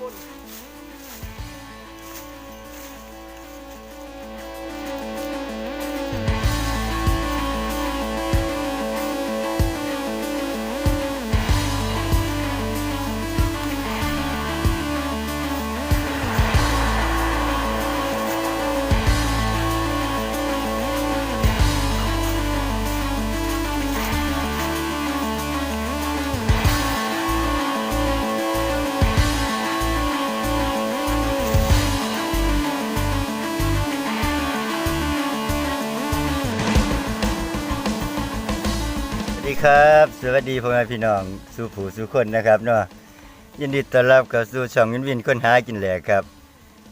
บน ครับ สวัสดีพ่อแม่พี่น้องสู่ผู้สู่คนนะครับเนาะยินดีต้อนรับเข้าสู่ช่องวินวินคนหากินแหลกครับ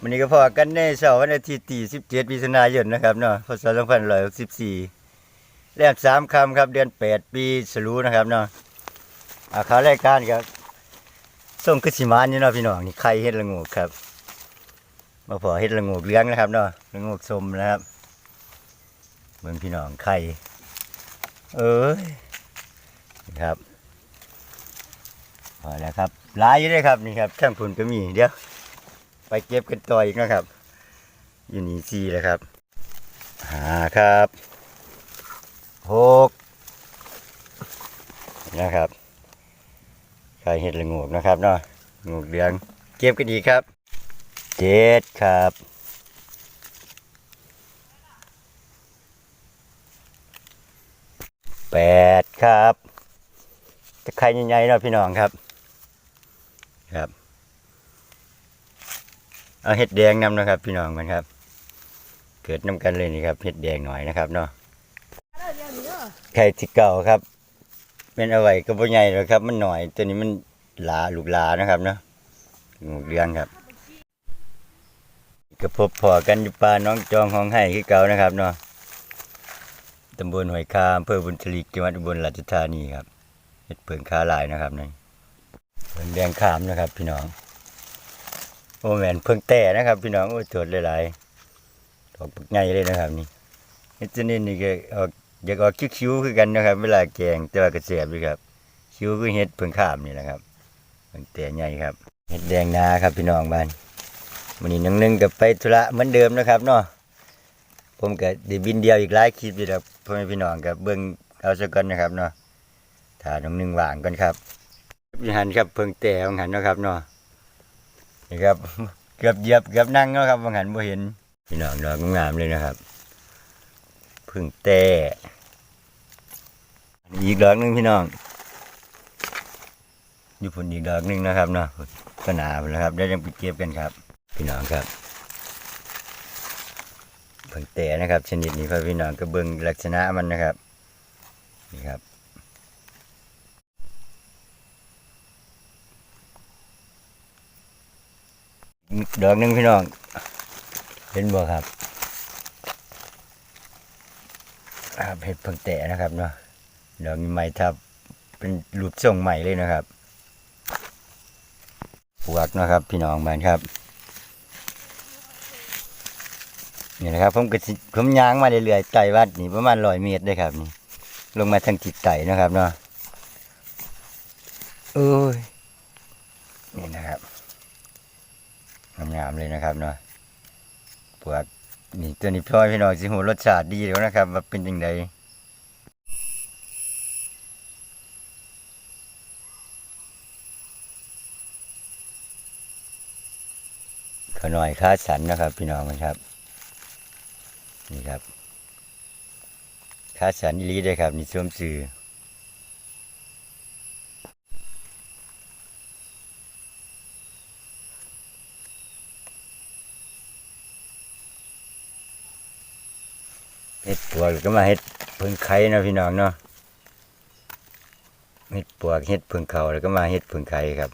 วันนี้ก็พอกันในเช้าวันอาทิตย์ที่17มิถุนายนนะครับเนาะพศ2564แรมสามคำครับเดือน 8 ปีฉลูนะครับเนาะอาขารายการครับส่งขึ้นสิมานนี่เนาะพี่น้องนี่ไข่เฮ็ดละงกครับมาพอเฮ็ดละงกเลี้ยงนะครับเนาะละโงกสมนะครับเมืองพี่น้องไข่เอ้ย ครับพอแล้วครับหลายอยู่เลยครับนี่ครับช่างผลก็มีเดี๋ยวไปเก็บกันต่ออีกนะครับ อยู่นี่สี่แล้วครับหาครับหกนะครับใครเห็ดละโงกนะครับเนาะงกเหลืองเก็บกันดีครับเจ็ดครับแปดครับ ข่ใหญ่ๆเนาะพี่น้องครับ ครับ เอาเห็ดแดงนำนะครับ พี่น้องมันครับ เกิดน้ำกันเลยนี่ครับเห็ดแดงหน่อยนะครับเนาะไข่ที่เก่าครับเป็นเอาไว้ก็บ่ใหญ่แล้วครับ มันหน่อย ตัวนี้มันหลาลูกหลานะครับเนาะงูเลี้ยงครับก็พบพอกันอยู่ป่าน้องจองของให้คือเก่านะครับเนาะตำบลหอยคามอำเภอบุญทลีจังหวัดอุบลราชธานีครับ เห็ดเปิงคาลายนะครับนี่เปิงแดงขามนะครับ พี่น้อง โอ้แมนเพิ่งแต่นะครับ พี่น้องโอ้ยตรวจหลายๆดอกปักใหญ่เลยนะครับ นี่เฮ็ดจะนี่นี่ก็ออกอยากออกคิ้วๆคือกันนะครับ เวลาแกงแต่ว่าก็แซ่บอยู่ครับ คิ้วคือเฮ็ดเพิ่งขามนี่แหละครับเพิ่งแต่ใหญ่ครับเฮ็ดแดงนาครับ พี่น้องบ้านวันนี้นังนึงกับไปธุระเหมือนเดิมนะครับเนาะผมก็ได้บินเดียวอีกหลายคลิปอยู่แล้วพ่อแม่พี่น้องกับเบิ่งเอาซะก่อนนะครับเนาะ ถ้าน้องหนึ่งว่างก่อนครับพี่หันครับเพิ่งแต่ของหันนะครับเนาะนี่ครับ เกือบเหยียบเกือบนั่งแล้วครับบางหันบ่เห็นพี่น้องดอกงามเลยนะครับ พึ่งแต่อีกดอกหนึงพี่น้องอยู่ผลอีกดอกหนึงนะครับเนาะก็หนานแล้วครับได้ยังไปเก็บกันครับ พี่น้องครับพึ่งแต่นะครับ ชนิดนี้ครับพี่น้องก็เบิ่งลักษณะมันนะครับนี่ครับ ดอกหนึ่งพี่น้อง เห็นบ่ครับครับเห็ดเพิ่งแตะนะครับเนาะดอกใหม่ทับเป็นรูปทรงใหม่เลยนะครับปวกนะครับ พี่น้องบ้านครับนี่นะครับ ผมก็ผมย่างมาเรื่อยๆไต่วัดนี่ประมาณร้อยเมตรได้ครับนี่ ลงมาทางทิศไต่นะครับเนาะโอ้ยนี่นะครับ งามๆเลยนะครับเนาะปวกนี่ตัวนี้พ่อพี่น้องสิหูรสชาติดีแล้วนะครับ ว่าเป็นยังไงขอน่อยค้าสันนะครับ พี่น้องมันครับนี่ครับค้าสันอีลีได้ครับ นี่สวมสื่อ เห็ดปวกก็มาเห็ดพิ่งไข่นะพี่น้องเนาะเห็ดปวกเห็ดพิ่งเขาแล้วก็มาเห็ดพิ่งไข่ครับ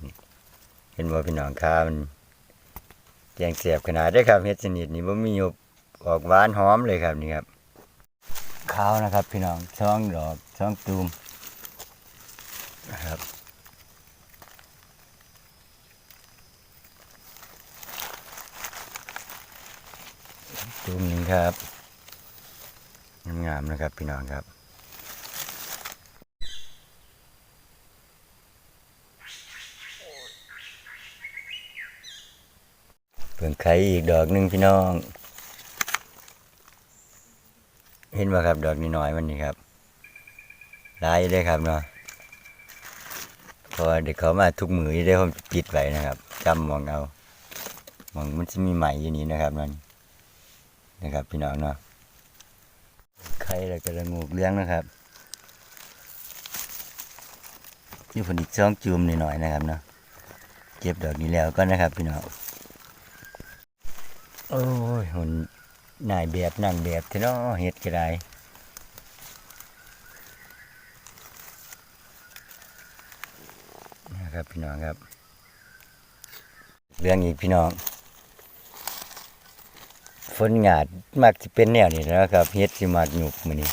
เห็นว่าพี่น้องค้ามันแจงเสียบขนาดได้ครับเห็ดชนิดนี้ว่ามีหยบออกหวานหอมเลยครับนี่ครับขาวนะครับ พี่น้องช่องดอกช่องตูมนะครับตูมหนึ่งครับ งามๆนะครับพี่น้องครับเพิ่งไข่อีกดอกหนึ่งพี่น้อง เห็นว่าครับดอกนี้น้อยมันนี่ครับหลายเลยครับเนาะพราะว่าเด็กเขามาทุกมือได้ผมปิดไว้นะครับจำมองเอามองมันจะมีไหมอยู่นี่นะครับนั่นนะครับ พี่น้องเนาะ ข่แล้วก็ละงูกเลี้ยงนะครับนี่ผลอีกสองจูมหน่อยๆนะครับเนาะเก็บดอกนี้แล้วก็นะครับพี่น้องโอ้ยหุ่นนายแบบนั่งแบบเทเนาะเฮ็ดก็ไดนะครับพี่น้องครับ เรื่องอีกพี่น้อง ฝนหยาดมักจะเป็นแนวนี้แหล้วครับเฮ็ดสิมักหยุกมือนี้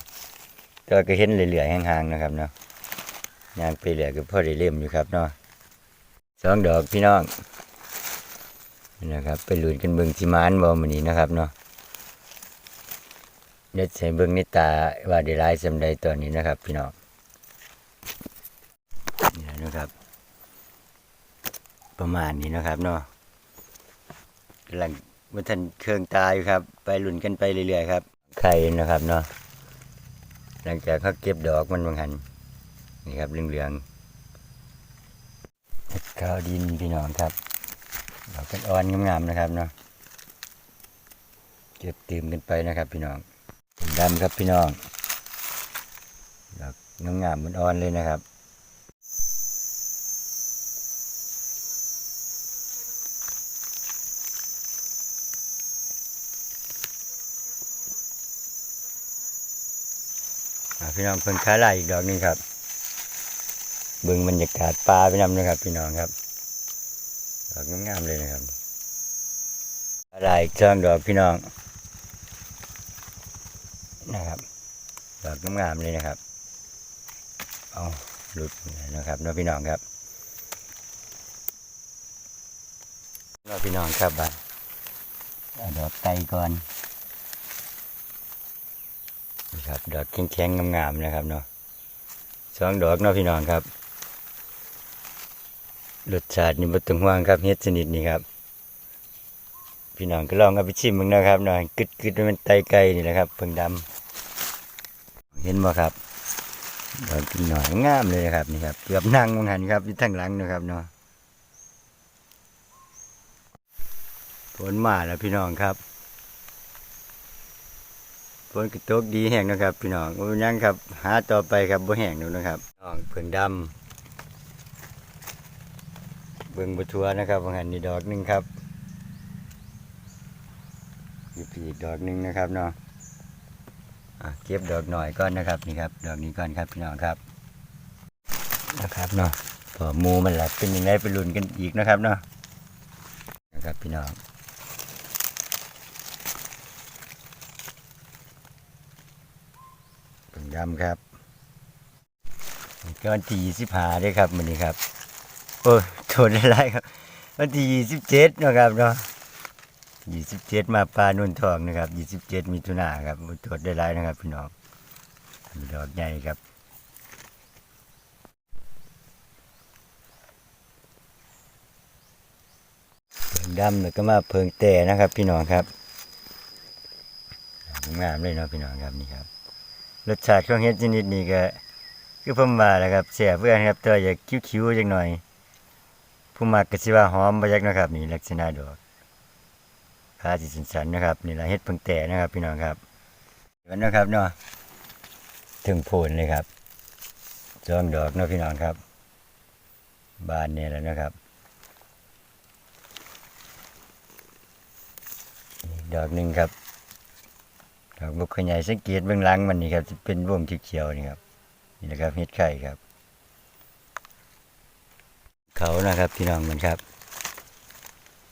ก็ก็เห็นเรื่อยๆห่างๆนะครับเนาะยางไปเรื่อยก็พอได้เล่มอยู่ครับเนาะสองดอกพี่น้องนะครับ ไปหลุนกันเบิ่งสิมานบ่มือนี้นะครับเนาะเดี๋ยวใช้เบิ่งในตาว่าได้หลายสำใดตอนนี้นะครับ พี่น้องนี่นะครับ ประมาณนี้นะครับเนาะกำลัง มันทันเครื่องตายครับ ไปหลุนกันไปเรื่อยๆครับ ไข่นะครับเนาะ หลังจากเขาเก็บดอกมันบางหัน นี่ครับเหลืองๆข้าวดินพี่น้องครับ ดอกกันอ่อนงามๆนะครับเนาะ เก็บตื่มกันไปนะครับพี่น้องดำครับพี่น้องดอกงามๆมันอ่อนเลยนะครับ พี่น้องเพิ่งค้าลายอีกดอกหนึงครับเบิ่งบรรยากาศป่าไปนำนะครับ พี่น้องครับดอกงามๆเลยนะครับค้าลายอีกช่องดอกพี่น้องนะครับดอกงามๆเลยนะครับเอาหลุดนะครับน้องพี่น้องครับน้องพี่น้องครับบัดเอาดอกไตก่อน ครับ ดอกแข็งๆงามๆนะครับเนาะสองดอกเนาะพี่น้องครับรสชาตินี่บ่ต้องห่วงครับเฮ็ดชนิดนี้ครับ พี่น้องก็ลองเอาไปชิมมึงนะครับหน่อยกึดๆมันไตไก่นี่แหละครับเพิ่งดำเห็นบ่ครับดอกพี่หน่อยงามเลยนะครับนี่ครับเกือบนั่งมองหันครับอยู่ทางหลังนะครับเนาะฝนมาแล้วพี่น้องครับ ฝนกระตกดีแห้งนะครับ พี่น้องโอ้ยังครับ หาต่อไปครับบ่แห้งดูนะครับน้องเพิ่งดำเบิ่งบัทัวนะครับมองหันนี่ดอกหนึ่งครับอยู่ปีอีกดอกหนึ่งนะครับเนาะอะเก็บดอกหน่อยก่อนนะครับนี่ครับ ดอกนี้ก่อนครับพี่น้องครับนะครับเนาะพอหมูมันหลับเป็นยังไงไปลุ้นกันอีกนะครับเนาะนะครับพี่น้อง เป็นดำครับก็วันที่ยี่สิบห้าด้ครับวันนี้ครับ โอ้ยโทษอะไรครับ วันที่ยี่สิบเจ็ดนะครับเนาะยี่สิบเจ็ดมาปลานุ่นทองนะครับยี่สิบเจ็ดมิถุนาครับตรวจได้ไรนะครับ พี่น้องมีดอกใหญ่ครับเพิงดำแล้วก็มาเพิงแต่นะครับ พี่น้องครับงามเลยเนาะพี่น้องครับนี่ครับ รสชาติของเห็ดชนิดนี้ก็คือผมว่าแหละครับเสียเพื่อนครับแตัวาอยากคิ้วๆจังหน่อยผู้มากก็สิว่าหอมไปยักนะครับนี่ลักษณะดอกพาสิสันสันๆนะครับนี่ละเฮ็ดเพิ่งแต่นะครับ พี่น้องครับเห็นนะครับเนาะถึงโพนเลยครับจองดอกเนาะพี่น้องครับบานเนี่ยแหล้วนะครับดอกหนึ่งครับ ดอกบุกขยายสังเกตเบื้องหลังมันนี่ครับเป็นวงเขียวนี่ครับนี่นะครับเฮ็ดไข่ครับ เขานะครับพี่น้องมันครับ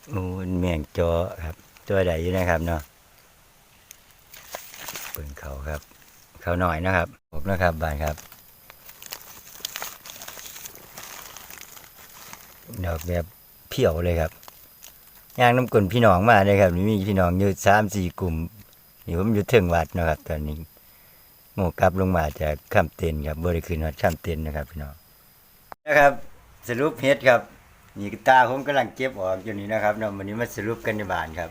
โอ้แมงจอครับจอใดอยู่นะครับเนาะเปิ่งเขาครับ เขาหน่อยนะครับบอกนะครับบานครับดอกแบบเพียวเลยครับย่างน้ำกลนพี่น้องมาเลยครับนี่มีพี่น้องอยู่สามสี่กลุ่ม นี่ผมอยู่เทิงวัดนะครับ ตอนนี้โมกลับลงมาจากข้ามเต็นครับบริคืนวัดข้ามเต็นนะครับพี่น้องนะครับ สรุปเฮ็ดครับ นี่ตาผมกำลังเก็บออกอยู่นี่นะครับเนาะวันนี้มาสรุปกันในบ้านครับ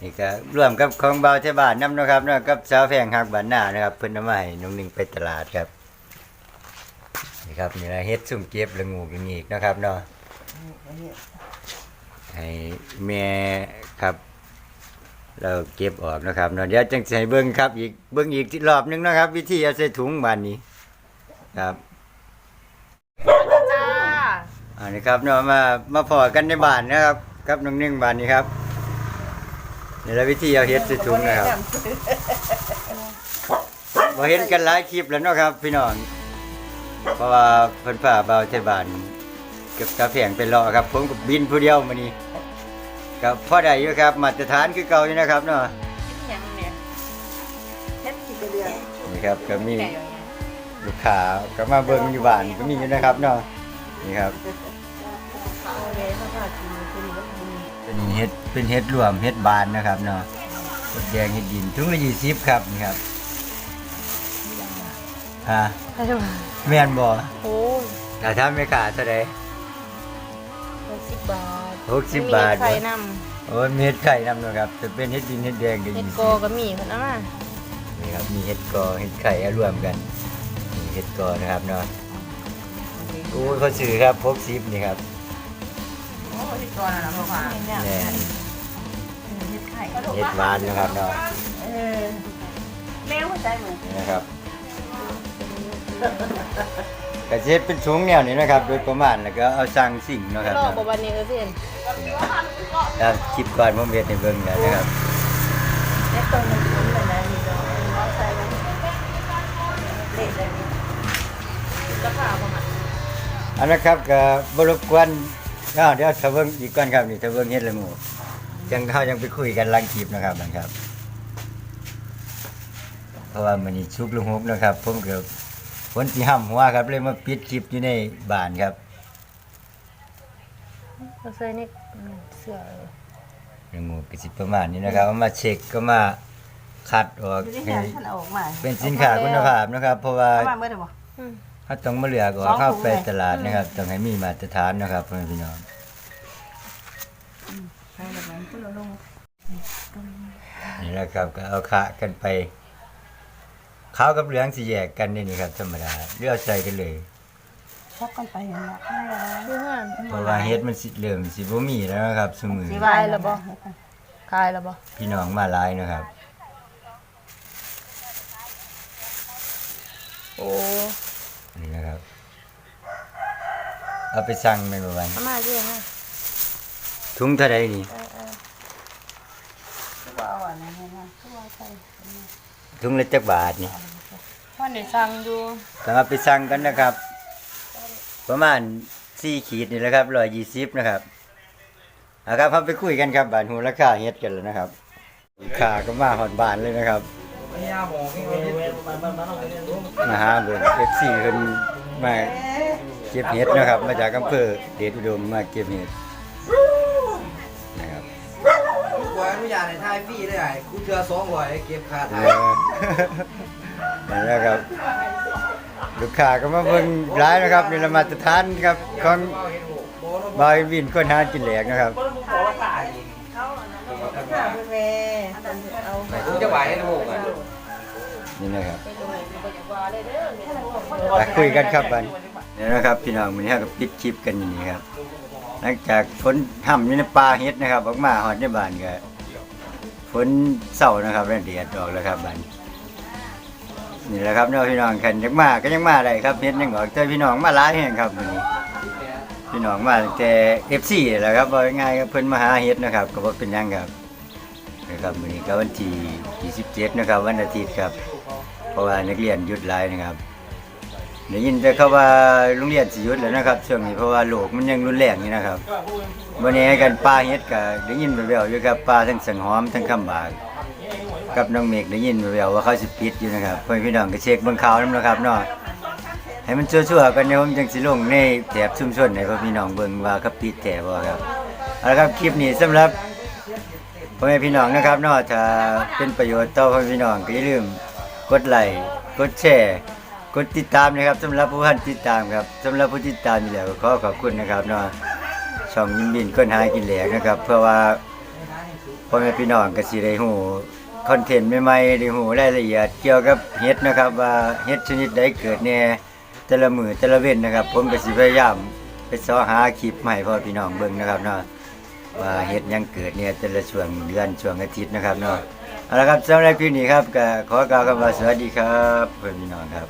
นี่ก็ร่วมกับของเบาเทบ้านนํนะครับเนาะกับสาวแพงหักบ้านหน้านะครับเพิ่นนำมาให้น้องหนึงไปตลาดครับนี่ครับนี่ละเฮ็ดซุ่มเก็บละงูกันอีกนะครับเนาะให้แม่ครับ เราเก็บออกนะครับเนาะเดี๋ยวจังให้เบิ่งครับ อีกเบิ่งอีกรอบหนึงนะครับ วิธีเอาใส่ถุงบานนี้ครับจ้าอันนี้ครับเนาะมามาพอกันในบ้านนะครับกับน้องหนึ่งบ้านนี้ครับนี่และวิธีเอาเฮ็ดใส่ถุงนะครับบ่เห็นกันหลายคลิปแล้วเนาะครับพี่น้องเพราะว่าเพิ่นพาเบาเทบานเกับกาแฟงไปรอครับผมกับบินผู้เดียวมื้อนี้ กับพ่อได้อยู่ครับมาตรฐานคือเก่าอยู่นะครับเนาะยังเนี่ยเฮ็ดสิเดือนนี่ครับก็มีแต่อย่างเงี้ยลูกค้าก็มาเบิ่งอยู่บ้านก็มีอยู่นะครับเนาะนี่ครับ เอาเลยถ้าพากินคือมันมีเป็นเห็ดเป็นเห็ดรวมเห็ดบานนะครับเนาะเห็ดแดงเห็ดดินถุงละยี่สิบครับนี่ครับฮะใช่ไหมแม่นบ่โอ้ยถ้าทำไม่ขาดเท่าใด หกสิบบาท หกสิบบาทมีไข่นโอ้ยมีเห็ดไข่นำเนาะครับจะเป็นเห็ดดินเห็ดแดงก็ำเฮ็ดยี่โกสิบก็มีคนเอามานี่ครับมีเห็ดกอเห็ดไข่เอารวมกันนี่เห็ดกอนะครับเนาะโอ้ยเขาซื้อครับพกซิปนี่ครับโอ้ที่ก่อนนะพ่อค่ะแน่นเฮ็ดไข่เห็ดหวานนะครับเนาะเออแมวหัวใจเหมือนนี่นะครับ กระเช็ดเป็นถุงแนวนี้นะครับ โดยประมาณแล้วก็เอาสั่งสิ่งเนาะครับรอเนาะบ่วันนี้ก็เพิ่นครับคลิปก่อนผมเฮ็ดให้เบิ่งแล้วนะครับแล้ตัวนึงเลยนะนี่ก็เอาใส่ไว้เด็ดเลยราคาประมาณอันนะครับก็บ่รบกวนอ้าวเดี๋ยวถ้าเบิ่งอีกก่อนครับนี่ถ้าเบิ่งเฮ็ดละหมู่จังเฮายังไปคุยกันหลังคลิปนะครับนั่นครับ เพราะว่ามันนี่ชุกลุงฮบนะครับผมก็ ฝนสิห้ำหัวครับเลยมาปิดคลิปอยู่ในบ้านครับเราใส่นี่เสื้อละหมู่ก็สิประมาณนี้นะครับเอามาเช็คก็มาคัดออกไม่ได้ให้เห็นท่านเอาออกมาเป็นสินค้าคุณภาพนะครับ เพราะว่าเอามาเมื่อไหร่บ่เขาต้องมาเลือกออกสองเข้าถุงไปเลยตลาดนะครับ ต้องให้มีมาตรฐานนะครับพ่อแม่พี่น้องใช่แบบนั้นเพื่อลงนี่แหละครับก็เอาคะกันไป ขาวกับเหลืองสิแยกกันนี่นี่ครับธรรมดาเลือกใส่กันเลยชอบกันไปเห็นละคือห่านเพราะว่าเฮ็ดมันสิเริ่มสิบ่มีแล้วนะครับสมือสีขายแล้วบ่ขายแล้วบ่พี่น้องมาหลายนะครับ โอ้นี่นะครับ เอาไปสั่งแม่นบ่วันอามาเยอะฮะถุงเท่าใดนี่ว่าเอาอันนั้นนะว่าใส่ ถุงละจักบาทนี่พ่อได้สั่งอยู่ต้องเอาไปสั่งกันนะครับ ประมาณ4ขีดนี่แหละครับ120นะครับเอาครับเราไปคุยกันครับบาทหูราคาเฮ็ดกันแล้วนะครับลูกค้าก็มาฮอดบ้านเลยนะครับมาหาเบิ่ง FC เพิ่นมาเก็บเห็ดนะครับ มาจากอำเภอเดชอุดมมาเก็บเห็ดนะครับกู ขออนุญาตในท้ายพี่ได้ไหมกูเจอสองร้อยเก็บค่าเอถ่ายนั่นแหละครับ ลูกค้าก็มาเบิ่งหลายนะครับนี่ละมาตรฐานครับของบอยวินคนหากินแหลกนะครับเอากูจะไหวให้ถูกอะนี่นะครับมาคุยกันครับบันนี่นะครับพี่น้องวันนี้ก็ปิดคลิปกันอย่างนี้ครับ หลังจากฝนห่ำอยู่ในป่าเฮ็ดนะครับออกมาหอดในบ้านก็ฝนเศร้านะครับแล้วเดียดออกแล้วครับบันนี่แหละครับเนาะพี่น้องคันยังมาก็ยังมาได้ครับเฮ็ดยังออกแต่พี่น้องมาหลายแห่งครับนนี้พี่น้องมาตั้งแต่ FC แหละครับว่าง่ายๆครับเพิ่นมาหาเฮ็ดนะครับ ก็บ่เป็นหยังครับนะครับวันนี้ก็วันที่27นะครับวันอาทิตย์ครับ เพราะว่านักเรียนหยุดหลายนะครับ ได้ยินแต่เขาว่าโรงเรียนสิหยุดแล้วนะครับช่วงนี้เพราะว่าโลกมันยังรุนแรงอยู่นะครับวันนี้กันปลาเฮ็ดก็ได้ยินแว่วๆอยู่ครับปลาทั้งสังหอมทั้งคำบากกับน้องเมฆได้ยินแว่วๆว่าเขาสิปิดอยู่นะครับเพื่อนพี่น้องก็เช็คเบิ่งข่าวนํนะครับเนาะให้มันชั่วๆกันเดี๋ยวผมจังสิลงในแถบชุมชนให้พ่อพี่น้องเบิ่งว่าเขาปิดแถบบ่ครับเอาละครับคลิปนี้สำหรับพ่อแม่พี่น้องนะครับเนาะถ้าเป็นประโยชน์ต่อพ่อพี่น้องก็อย่าลืมกดไลค์กดแชร์ กดติดตามนะครับสำหรับผู้ท่านติดตามครับสำหรับผู้ติดตามอยู่แล้วก็ขอขอบคุณนะครับเนาะช่องยิ้มบินก้นหากินแหลกนะครับ เพื่อว่าพ่อแม่พี่น้องก็สิได้ฮู้คอนเทนต์ใหม่ๆได้ฮู้รายละเอียดเกี่ยวกับเห็ดนะครับ ว่าเห็ดชนิดใดเกิดแน่แต่ละมือแต่ละเว้นนะครับ ผมก็สิพยายามไปเสอหาคลิปใหม่พ่อพี่น้องเบิ่งนะครับเนาะว่าเห็ดหยังเกิดเนี่ยแต่ละช่วงเดือนช่วงอาทิตย์นะครับเนาะ เอาละครับสำหรับคลิปนี้ครับก็ขอกล่าวคำว่าสวัสดีครับเพื่อนพี่น้องครับ